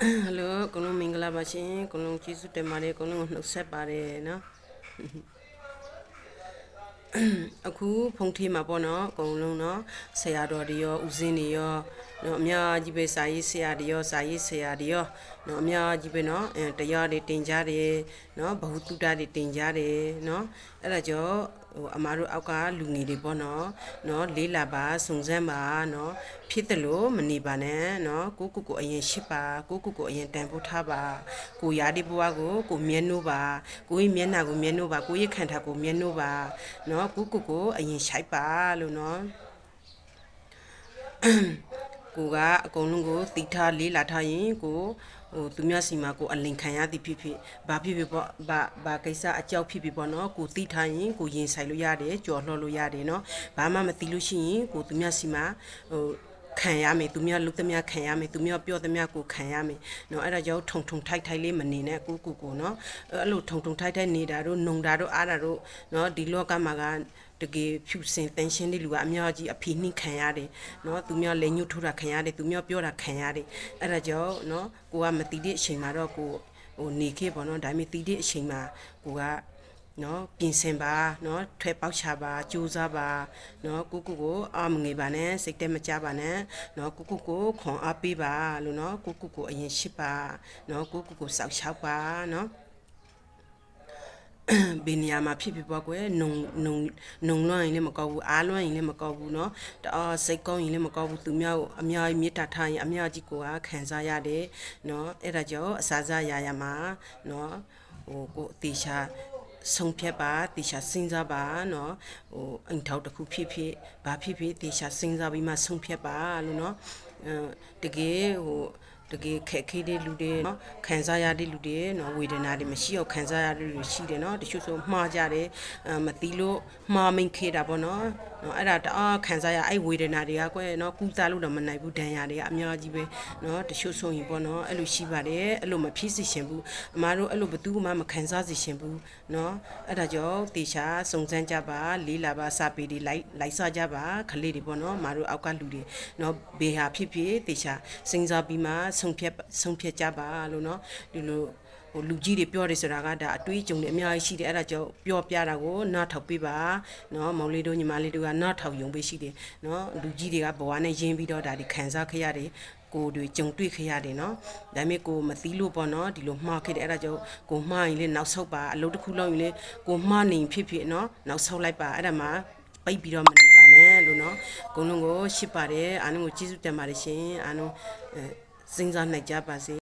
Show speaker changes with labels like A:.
A: ဟယ်လိုအကုန်လုံးမင်္ဂလာပါရှင်အကုန်လုံးကျေးဇူးတင်ပါတယ်အကုန်လုံးကိုနှုတ်ဆက်ပါတယ်နော်အခုဖုန်ထေးမှာပေါ့နော်အကုန်လုံးနော်ဆရာတော်တွေရောဦးစင်းတွေရော နော်အများကြီးပဲစာရေးဆရာတွေရောစာရေးဆရာတွေရောနော်အများကြီးပဲနော်အဲတရားတွေတင်ကြတယ်နော်ဘ ഹു တုတတွေတင်ကြတယ်နော်အဲ့ဒါကြောင့်ဟိုအမားတို့အောက်ကလူငယ်တွေပေါ့နော်နော်လေးလာပါစုံစမ်းပါနော်ဖြစ်တယ်လို့မနေပါနဲ့နော်ကိုကိုကိုအရင်ရှစ်ပါကိုကိုကိုအရင်တန်ဖိုးထားပါကိုရာဒီဘွားကိုကိုမျက်နှိုးပါကိုရဲ့မျက်နှာကိုမျက်နှိုးပါကိုရဲ့ခံထားကိုမျက်နှိုးပါနော်ကိုကိုကိုအရင်ရှိုက်ပါလို့နော် ကိုကအကုန်လုံးကိုတီထားလေးလာထားရင်ကိုဟိုသူများစီမှာကိုအလင်ခံရသည်ဖြစ်ဖြစ်ဘာဖြစ်ဖြစ်ပေါ့ဘာဘာကိစ္စအကြောက်ဖြစ်ဖြစ်ပေါ့နော်ကိုတီထားရင်ကိုရင်ဆိုင်လို့ရတယ်ကြော်လှော်လို့ရတယ်နော်ဘာမှမသိလို့ရှိရင်ကိုသူများစီမှာဟို ခံရမယ်သူများလုပ်သမျှခံရမယ်သူများပြောသမျှကိုခံရမယ်နော်အဲ့ဒါကြောင့်ထုံထုံထိုက်ထိုက်လေးမနေနဲ့ကိုကိုကိုနော်အဲ့လိုထုံထုံထိုက်ထိုက်နေတာတို့နှုံတာတို့အားတာတို့နော်ဒီလောကမှာကတကယ်ဖြူစင်တန်ရှင်းတဲ့လူကအများကြီးအဖေနှင်းခံရတယ်နော်သူများလည်းညှို့ထိုးတာခံရတယ်သူများပြောတာခံရတယ်အဲ့ဒါကြောင့်နော်ကိုကမတီးတဲ့အချိန်မှာတော့ကိုဟိုနေခဲ့ပေါ့နော်ဒါပေမဲ့တီးတဲ့အချိန်မှာကိုက နော်ပြင်ဆင်ပါနော်ထွဲပေါက်ချပါကြိုးစားပါနော်ကိုကိုကိုအာမငေပါနဲ့စိတ်တဲမကြပါနဲ့နော်ကိုကိုကိုခွန်အားပေးပါလို့နော်ကိုကိုကိုအရင်ရှိပါနော်ကိုကိုကိုစောက်ချောက်ပါနော်ဘယ်နေရာမှာဖြစ်ဖြစ်ပေါ့ကွယ်နုံနုံနုံလွှမ်းရင်လည်းမကောက်ဘူးအားလွှမ်းရင်လည်းမကောက်ဘူးเนาะတအားစိတ်ကောင်းရင်လည်းမကောက်ဘူးသူများကိုအများကြီးမေတ္တာထားရင်အများကြီးကိုကခံစားရတယ်เนาะအဲ့ဒါကြောင့်အစားစားရရမှာเนาะဟိုကိုအသေးချာ ဆုံးဖြတ်ပါတေချာစဉ်းစားပါနော်ဟိုအိမ်ထောက်တစ်ခုဖြစ်ဖြစ်ဘာဖြစ်ဖြစ်တေချာစဉ်းစားပြီးမှဆုံးဖြတ်ပါလို့နော်တကယ်ဟို တကယ်ခက်ခဲတဲ့လူတွေနော်ခံစားရတဲ့လူတွေနော်ဝေဒနာတွေမရှိအောင်ခံစားရတဲ့လူရှိတယ်နော်တချို့ဆိုမှားကြတယ်မသိလို့မှားမိန်ခဲတာပေါ့နော်နော်အဲ့ဒါတအားခံစားရအဲ့ဝေဒနာတွေကကွယ်နော်ကုသလို့တော့မနိုင်ဘူးဒဏ်ရာတွေကအများကြီးပဲနော်တချို့ဆိုရင်ပေါ့နော်အဲ့လိုရှိပါတယ်အဲ့လိုမဖြစ်စီရှင်ဘူးအမားတို့အဲ့လိုဘသူမှမခံစားစီရှင်ဘူးနော်အဲ့ဒါကြောင့်တေချာစုံစမ်းကြပါလေးလာပါစာပေတွေလိုက်လိုက်စားကြပါခလေးတွေပေါ့နော်အမားတို့အောက်ကလူတွေနော်ဘေဟာဖြစ်ဖြစ်တေချာစဉ်းစားပြီးမှဆုံးဖြတ်ဆုံးဖြတ်ကြပါလို့နော်ဒီလိုဟိုလူကြီးတွေပြောတယ်ဆိုတာကဒါအတွေးကြုံတွေအများကြီးရှိတယ်အဲ့ဒါကြောင့်ပြောပြတာကိုနားထောင်ပေးပါနော်မောင်လေးတို့ညီမလေးတို့ကနားထောင်ယုံပေးရှိတယ်နော်လူကြီးတွေကဘဝနဲ့ရင်းပြီးတော့ဒါတွေခံစားခဲ့ရတယ်ကိုတွေကြုံတွေ့ခဲ့ရတယ်နော်ဒါပေမဲ့ကိုမသီးလို့ပေါ့နော်ဒီလိုမှားခဲ့တယ်အဲ့ဒါကြောင့်ကိုမှားရင်လေနောက်ဆုတ်ပါအလုပ်တစ်ခုလုပ်ရင်လေကိုမှားနေဖြစ်ဖြစ်နော်နောက်ဆုတ်လိုက်ပါအဲ့ဒါမှပိတ်ပြီးတော့မနေပါနဲ့လို့နော်အကုန်လုံးကိုရှစ်ပါတယ်အားလုံးကိုကျေးဇူးတင်ပါတယ်ရှင်အားလုံးအဲ စဉ်းစားနိုင်ကြပါစေ